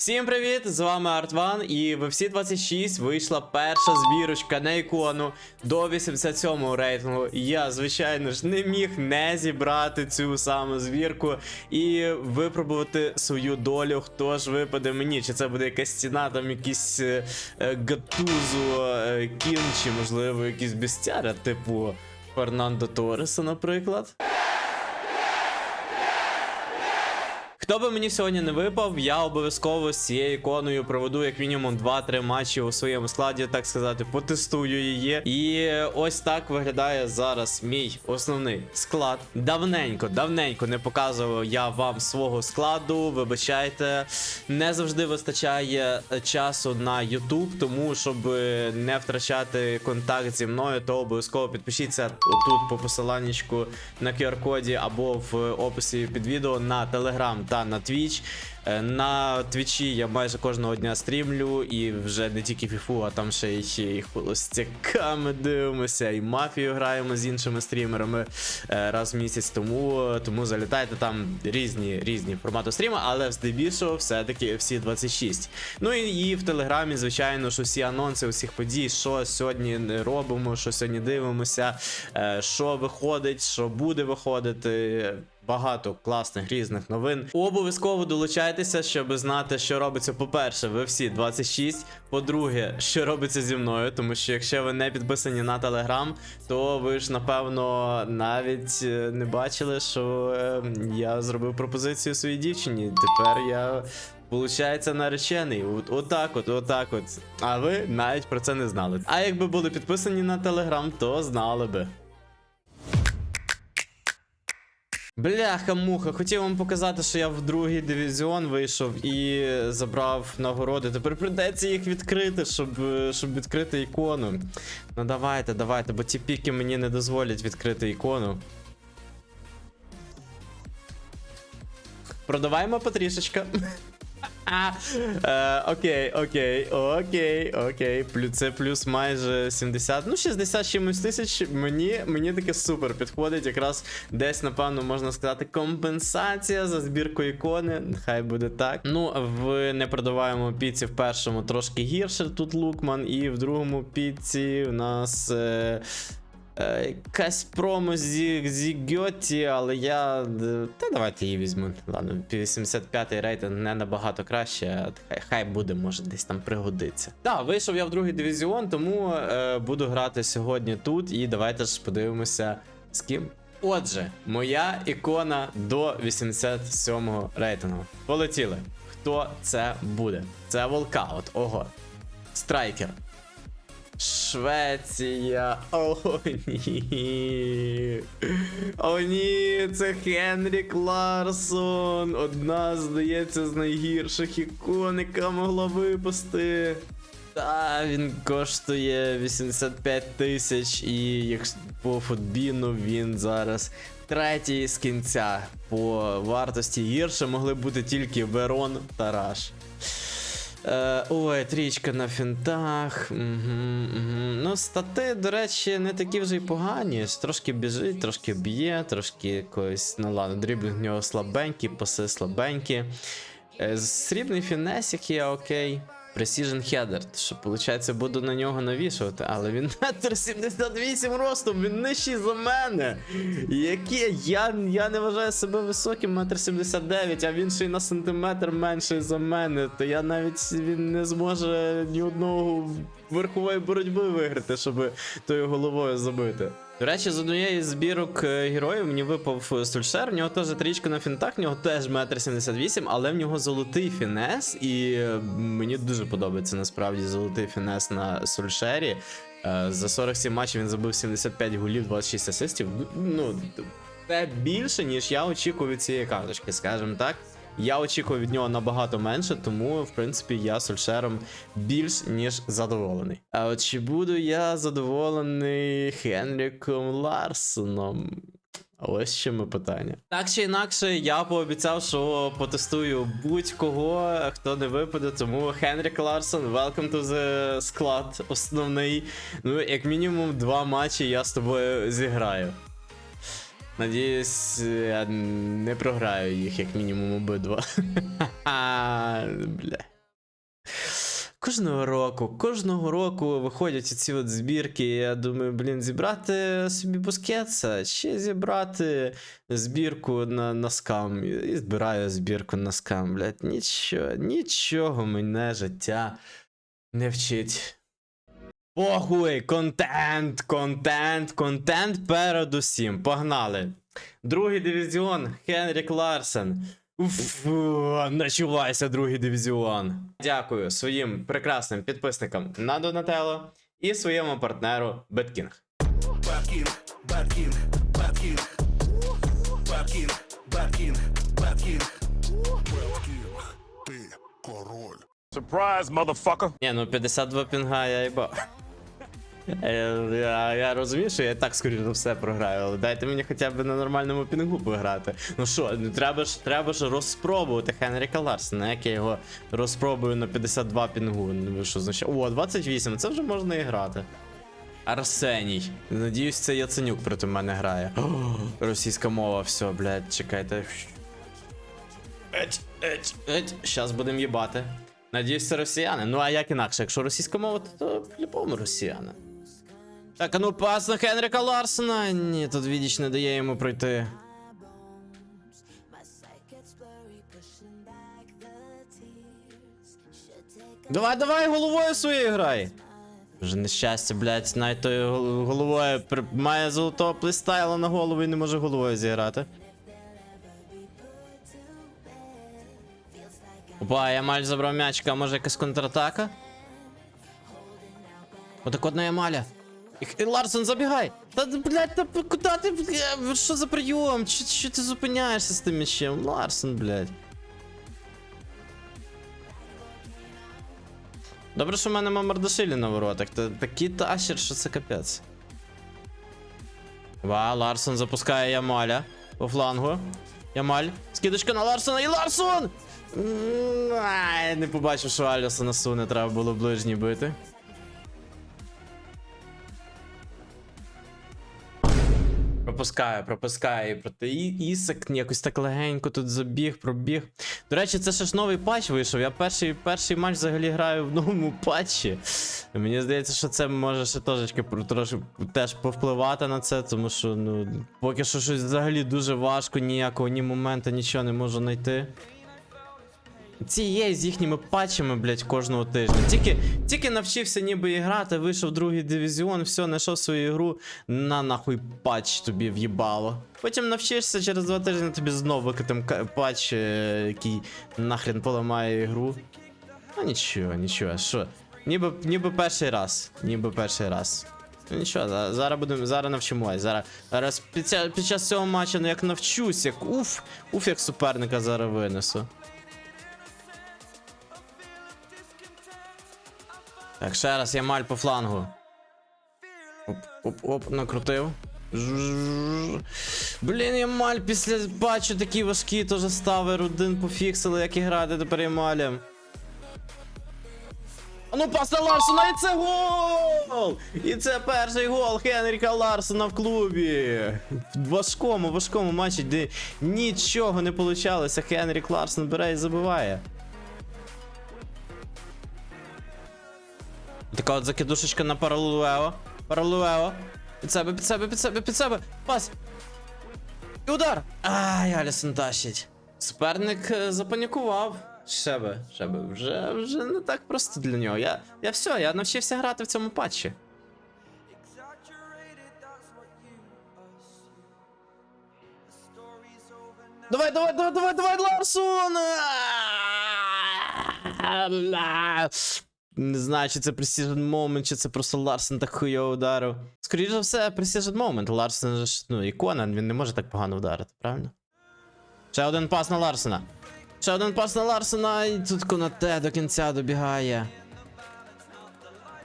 Всім привіт! З вами Артван, і в всі 26 вийшла перша збірочка на ікону до 87 рейтингу. Я, звичайно ж, не міг не зібрати цю саму збірку і випробувати свою долю. Хто ж випаде мені? Чи це буде якась стіна, там якийсь е, е, гатузо, е, кін, чи можливо якийсь бестяра, типу Фернандо Торреса, наприклад. Хто би мені сьогодні не випав, я обов'язково з цією іконою проведу як мінімум 2-3 матчі у своєму складі, так сказати, потестую її. І ось так виглядає зараз мій основний склад. Давненько, давненько не показував я вам свого складу. Вибачайте, не завжди вистачає часу на YouTube, тому щоб не втрачати контакт зі мною, то обов'язково підпишіться отут по посиланнячку на QR-коді або в описі під відео на Telegram та на Twitch. Е, На твічі я майже кожного дня стрімлю, і вже не тільки фіфу, а там ще й холостяками дивимося, і мафію граємо з іншими стрімерами е, раз в місяць. Тому, тому залітайте там різні різні формати стріму, але здебільшого все-таки всі 26. Ну і, і в телеграмі, звичайно ж, усі анонси усіх подій, що сьогодні робимо, що сьогодні дивимося, е, що виходить, що буде виходити. Багато класних різних новин. Обов'язково долучайтеся, щоб знати, що робиться. По-перше, ви всі 26. По-друге, що робиться зі мною, тому що якщо ви не підписані на Телеграм, то ви ж напевно навіть е, не бачили, що е, я зробив пропозицію своїй дівчині. Тепер я. Получається наречений. От, отак от, отак от. А ви навіть про це не знали. А якби були підписані на Телеграм, то знали би. Бляха-муха, хотів вам показати, що я в другий дивізіон вийшов і забрав нагороди. Тепер придеться їх відкрити, щоб, щоб відкрити ікону. Ну давайте, давайте, бо ті піки мені не дозволять відкрити ікону. Продаваємо потрішечка. Е, Окей, окей, окей, окей. Це плюс майже 70, ну 60 чимось тисяч. Мені, мені таке супер підходить. Якраз десь, напевно, можна сказати, компенсація за збірку ікони. Хай буде так. Ну, в непродаваємому піці в першому трошки гірше тут Лукман, і в другому піці у нас. Е, Якась промо зі, зі Гьоті, але я. е, Та давайте її візьму. Ладно, 85-й рейтинг не набагато краще. Хай, хай буде, може, десь там пригодиться. Так, вийшов я в другий дивізіон, тому е, буду грати сьогодні тут. І давайте ж подивимося з ким. Отже, моя ікона до 87-го рейтингу. Полетіли. Хто це буде? Це волкаут. Ого. Страйкер. Швеція. О, ні. О, ні, це Хенрік Ларсон. Одна, здається, з найгірших ікон, яка могла випасти. Та він коштує 85 тисяч, і як по футбіну він зараз третій з кінця. По вартості гірше могли бути тільки Верон та Раш. Е, ой, трічка на фінтах. Угу, угу. Ну, стати, до речі, не такі вже й погані. Трошки біжить, трошки б'є, трошки якось. Ну ладно, дріблінг в нього слабенький, паси слабенькі. Е, срібний фінесик є окей. Precision Header, що виходить, буду на нього навішувати, але він метр 78 ростом, він нижчий за мене. Яке? Я, я не вважаю себе високим, метр 79, а він ще й на сантиметр менший за мене. То я навіть він не зможе ні одного верхової боротьби виграти, щоб тою головою забити. До речі, з однієї збірок е, героїв мені випав е, Сульшер, в нього теж трічка на фінтах, в нього теж метр 78, але в нього золотий фінес, і е, мені дуже подобається насправді золотий фінес на Сульшері. За 47 матчів він забив 75 голів, 26 асистів. Ну, це більше, ніж я очікував від цієї карточки, скажімо так. Я очікував від нього набагато менше, тому, в принципі, я Сульшером більш ніж задоволений. А от чи буду я задоволений Хенріком Ларсоном? Ось ще ми питання. Так чи інакше, я пообіцяв, що потестую будь-кого, хто не випаде, тому Хенрік Ларсон, welcome to the склад основний. Ну, як мінімум, два матчі я з тобою зіграю. Надіюсь, я не програю їх, як мінімум, обидва. Бля. Кожного року, кожного року виходять ці от збірки. Я думаю, блін, зібрати собі бускетса, чи зібрати збірку на, на скам. І збираю збірку на скам, блядь. Нічого, нічого мене життя не вчить. Похуй, контент, контент, контент передусім. Погнали. Другий дивізіон Хенрік Ларсен. Уф, начувайся, другий дивізіон. Дякую своїм прекрасним підписникам на Донателло і своєму партнеру Беткінг. King. Bad King, ти король. Surprise, motherfucker. Ні, ну 52 пінга я їбав. Е, Я, я розумію, що я так скоріше за все програю, але дайте мені хоча б на нормальному пінгу пограти. Ну що, треба ж треба ж розпробувати Хенріка Ларсена, як я його розпробую на 52 пінгу. Ну що значить? О, 28, це вже можна і грати. Арсеній. Надіюсь, це Яценюк проти мене грає. Російська мова, все, блядь, чекайте. Еть, еть, еть. Щас будемо їбати. Надіюсь, це росіяни. Ну а як інакше, якщо російська мова, то, то по-любому росіяни. Так, а ну пас на Хенріка Ларсена. Ні, тут відіч не дає йому пройти. Давай, давай, головою своєю грай. Вже нещастя, блядь, навіть тою головою має золотого плейстайла на голову і не може головою зіграти. Опа, Ямаль забрав м'ячика, а може якась контратака? Отак одна Ямаля. І, Ларсон, забігай! Та блядь, та куди ти? бля, Що за прийом? Що, що ти зупиняєшся з тим м'ячем? Ларсон, блядь. Добре, що в мене Мамардашилі на воротах. Та, такий тащер, що це капець. Ва, Ларсон запускає Ямаля по флангу. Ямаль. Скидочка на Ларсона і Ларсон! Ай, не побачив, що Алісона суне, треба було ближній бити. Пропускає, пропускає проти Ісик якось так легенько тут забіг, пробіг. До речі, це ще ж новий патч вийшов. Я перший, перший матч взагалі граю в новому патчі. Мені здається, що це може ще трошечки трошки теж повпливати на це, тому що ну поки що щось взагалі дуже важко, ніякого ні моменту, нічого не можу знайти. Ці є з їхніми патчами, блять, кожного тижня. Тільки, тільки навчився ніби грати, вийшов другий дивізіон, все, знайшов свою ігру, на нахуй патч тобі в'їбало. Потім навчишся, через два тижні тобі знову викатим патч, е, який нахрен поламає ігру. Ну нічого, нічого, що. Ніби, ніби перший раз. Ніби перший раз. Ну нічого, за- зараз будемо, зараз навчимось. Зараз, зараз під, під час цього матчу, ну як навчусь, як уф, уф, як суперника зараз винесу. Так, ще раз Ямаль по флангу. Оп, оп, оп, накрутив. Блін, Ямаль після бачу такі важкі, теж стави рудин пофіксили, як і грати тепер Ямалем. Ну пас на Ларсона, і це гол! І це перший гол Хенріка Ларсона в клубі. В важкому, важкому матчі, де нічого не получалося. Хенрік Ларсон бере і забиває. Така от закидушечка на паралуео. Паралуео. Під себе, під себе, під себе, під себе. Пас. І удар. Ай, Алісон тащить. Суперник е, запанікував. Ще би. Вже, вже не так просто для нього. Я, я все, я навчився грати в цьому патчі. Давай, давай, давай, давай, давай, Ларсон! Не знаю, чи це Precision Moment, чи це просто Ларсен так хуйово ударив. Скоріше за все, Precision Moment. Ларсен ж, ну, ікона, він не може так погано вдарити, правильно? Ще один пас на Ларсена. Ще один пас на Ларсена, і тут Конате до кінця добігає.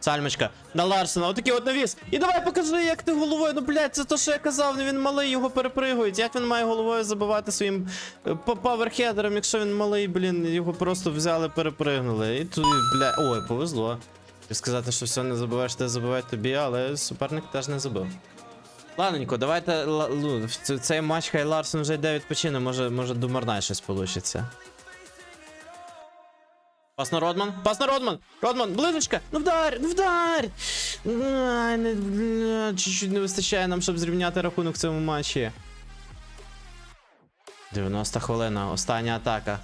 Сальмочка, на Ларсена, отакий от навіс. І давай покажи, як ти головою. Ну, блядь, це то, що я казав, ну він малий, його перепригують. Як він має головою забивати своїм е, па- паверхедером, якщо він малий, блін, його просто взяли, перепригнули. І тут, бля, ой, повезло. Хотів сказати, що все не забуваєш, ти забивають тобі, але суперник теж не забив. Ладненько, давайте ну, цей матч хай Ларсон вже йде відпочине, може, може до Марнай щось получиться. Пас на Родман, пас на Родман! Родман, близочка! Ну вдар! Ну вдар! Ай, не, чуть-чуть не вистачає нам, щоб зрівняти рахунок в цьому матчі. 90 хвилина, остання атака.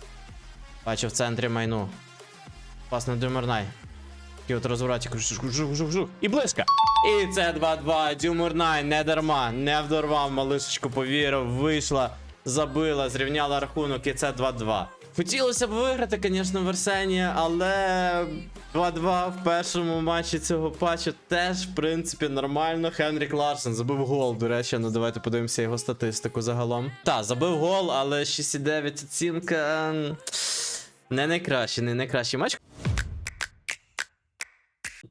Бачу в центрі майну. Пас на Дюмернай. Такий от жух. І близько. І це 2-2. Дюмурнай не дарма, не вдорвав, малишечку повірив, вийшла, забила, зрівняла рахунок, і це 2-2. Хотілося б виграти, звісно, в Арсені, але 2-2 в першому матчі цього патчу теж, в принципі, нормально. Хенрік Ларсен забив гол. До речі, ну давайте подивимося його статистику загалом. Та, забив гол, але 6,9 оцінка. Не найкращий, не найкращий матч.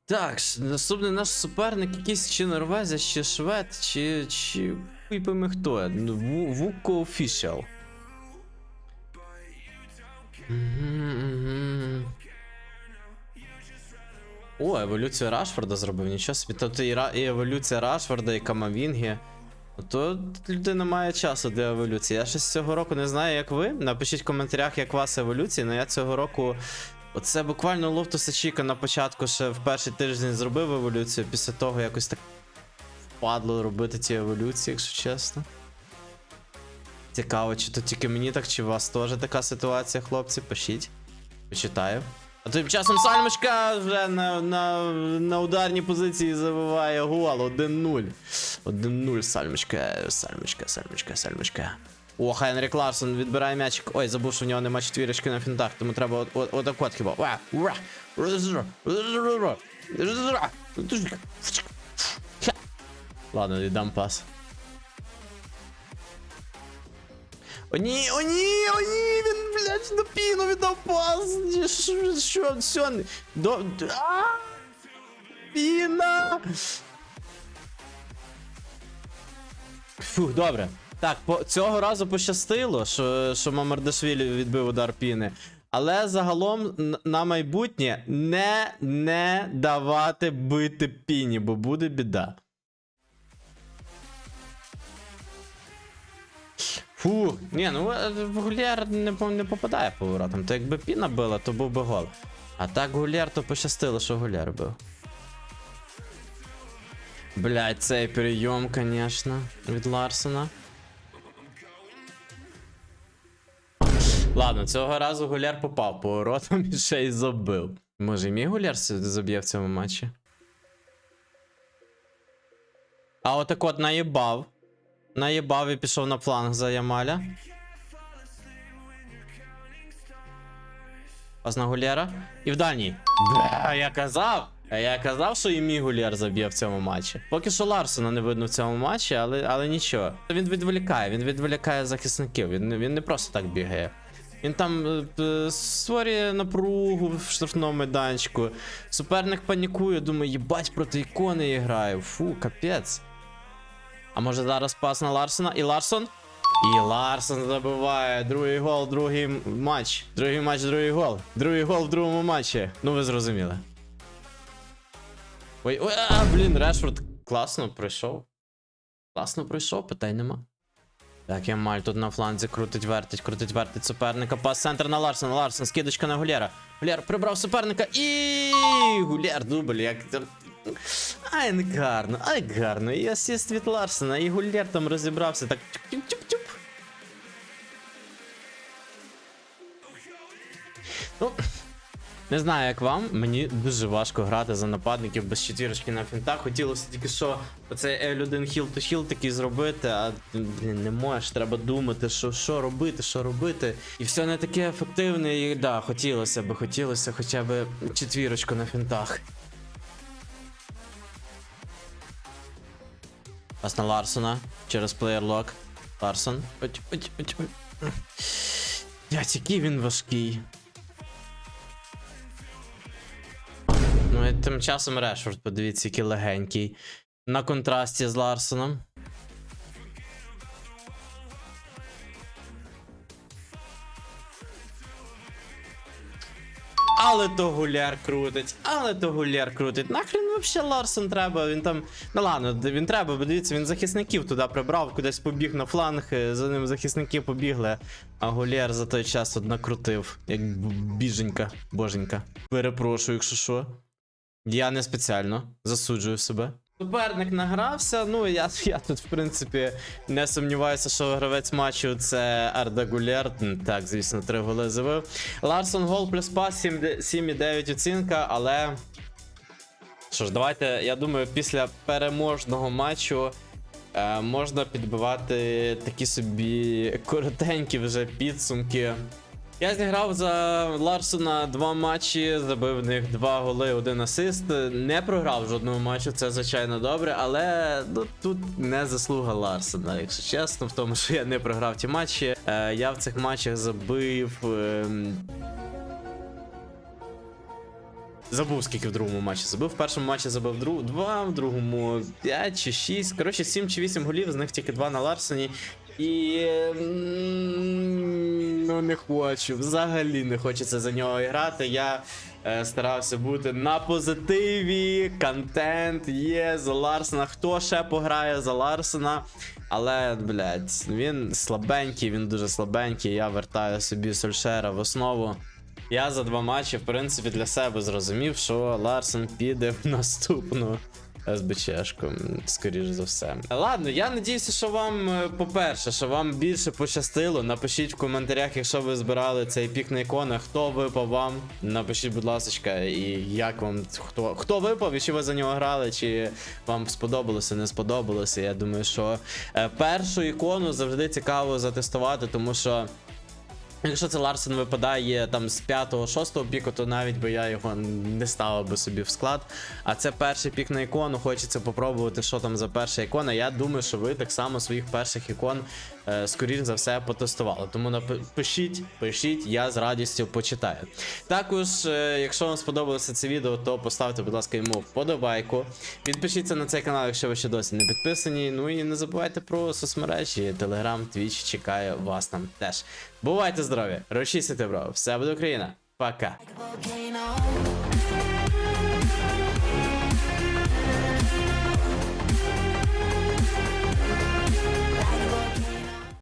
Так, наступний наш суперник якийсь чи норвезець, чи швед, чи. чи. хуй пойми хто. Ну, Вуко Official. О, еволюцію Рашфорда зробив, нічого собі. Тобто і, і еволюція Рашфорда, і Камавінгі. То людина має часу для еволюції. Я щось цього року не знаю, як ви. Напишіть в коментарях, як у вас еволюція, але я цього року. Оце буквально Лофтуса Чіка на початку ще в перший тиждень зробив еволюцію, після того якось так впадло робити ці еволюції, якщо чесно. Цікаво, чи то тільки мені так, чи у вас теж така ситуація, хлопці? Пишіть. Почитаю. А тим часом Сальмочка вже на, на, на ударній позиції забиває гол 1-0. 1-0 Сальмочка, Сальмочка, Сальмочка, Сальмочка. О, Хенрік Ларсон відбирає м'ячик. Ой, забув, що в нього нема четвірочки на фінтах, тому треба от, от, отак от хіба. Ладно, віддам пас. О ні, о ні, о ні, він, блядь, на піну віддав пас. Що, що, все, до... А! Піна! Фух, добре. Так, по, цього разу пощастило, що, що Мамардашвілі відбив удар піни. Але загалом на майбутнє не, не давати бити піні, бо буде біда. Фу, ні, ну е, Гуляр не, не попадає по воротам. То якби піна била, то був би гол. А так Гуляр, то пощастило, що Гуляр бив. Блять, цей прийом, конечно, від Ларсена. Ладно, цього разу Гуляр попав по воротам і ще й забив. Може, і мій Гуляр заб'є в цьому матчі? А отак от наїбав. Наїбав і пішов на фланг за Ямаля. Пас на Гулєра. І в дальній. Бля, я казав! А я казав, що і мій Гулєр заб'є в цьому матчі. Поки що Ларсона не видно в цьому матчі, але, але нічого. Він відволікає, він відволікає захисників. Він, не- він не просто так бігає. Він там е, створює напругу в штрафному майданчику. Суперник панікує, думає, їбать проти ікони я граю. Фу, капець. А може зараз пас на Ларсона і Ларсон? І Ларсон забиває другий гол, другий матч. Другий матч, другий гол. Другий гол в другому матчі. Ну ви зрозуміли. Ой, ой, а, блін, Решфорд класно пройшов. Класно пройшов, питань нема. Так, Ямаль тут на фланзі крутить, вертить, крутить, вертить суперника. Пас центр на Ларсона. Ларсон, скидочка на Гуляра. Гуляр прибрав суперника і Гуляр дубль, як. Ай, не гарно, ай гарно. І асіст від Ларсена, і Гуляр там розібрався. Так. тюп-тюп-тюп. Ну, не знаю, як вам. Мені дуже важко грати за нападників без четвірочки на фінтах. Хотілося тільки що оцей L1 хіл то хіл такий зробити, а блін, не можеш, треба думати, що, що робити, що робити. І все не таке ефективне. І да, хотілося би, хотілося хоча б четвірочку на фінтах. Пас на Ларсона через плеєрлок. Ларсон. Уть, уть, який він важкий. Ну і тим часом Решфорд, подивіться, який легенький. На контрасті з Ларсоном. Але то гуляр крутить, але то гуляр крутить. Нахрен вообще Ларсон треба? Він там. Ну ладно, він треба, бо дивіться, він захисників туди прибрав, кудись побіг на фланг, е, за ним захисники побігли. А гуляр за той час накрутив, як біженька, боженька. Перепрошую, якщо що. Я не спеціально засуджую себе. Суперник награвся. Ну я, я тут, в принципі, не сумніваюся, що гравець матчу це Арда Гулєр. Так, звісно, три голи забив. Ларсон гол плюс пас 7,9 оцінка, але. Що ж, давайте, я думаю, після переможного матчу е, можна підбивати такі собі коротенькі вже підсумки. Я зіграв за Ларсона два матчі, забив в них два голи, один асист. Не програв в жодному матчу, це звичайно добре, але ну, тут не заслуга Ларсона, якщо чесно, в тому, що я не програв ті матчі. Е, я в цих матчах забив. ем, Забув, скільки в другому матчі забив. В першому матчі забив друг... 2, в другому 5 чи 6. Коротше, 7 чи 8 голів, з них тільки 2 на Ларсоні. І. Ну, не хочу. Взагалі не хочеться за нього грати. Я е, старався бути на позитиві. Контент є за Ларсона. Хто ще пограє за Ларсона? Але, блядь, він слабенький, він дуже слабенький. Я вертаю собі Сольшера в основу. Я за два матчі, в принципі, для себе зрозумів, що Ларсен піде в наступну СБЧшку, скоріш за все. Ладно, я надіюся, що вам, е, по-перше, що вам більше пощастило. Напишіть в коментарях, якщо ви збирали цей пік на ікона, хто випав вам. Напишіть, будь ласка, і як вам хто, хто випав, і чи ви за нього грали, чи вам сподобалося, не сподобалося. Я думаю, що е, першу ікону завжди цікаво затестувати, тому що. Якщо це Ларсен випадає там з 5-6 піку, то навіть би я його не ставив би собі в склад. А це перший пік на ікону, хочеться попробувати, що там за перша ікона. Я думаю, що ви так само своїх перших ікон, е, скоріш за все, потестували. Тому напи- пишіть, я з радістю почитаю. Також, е, якщо вам сподобалося це відео, то поставте, будь ласка, йому вподобайку. Підпишіться на цей канал, якщо ви ще досі не підписані. Ну і не забувайте про соцмережі, Telegram, Twitch чекає вас там теж. Бувайте здорові! Рочісите, бро! Все буде Україна! Пока!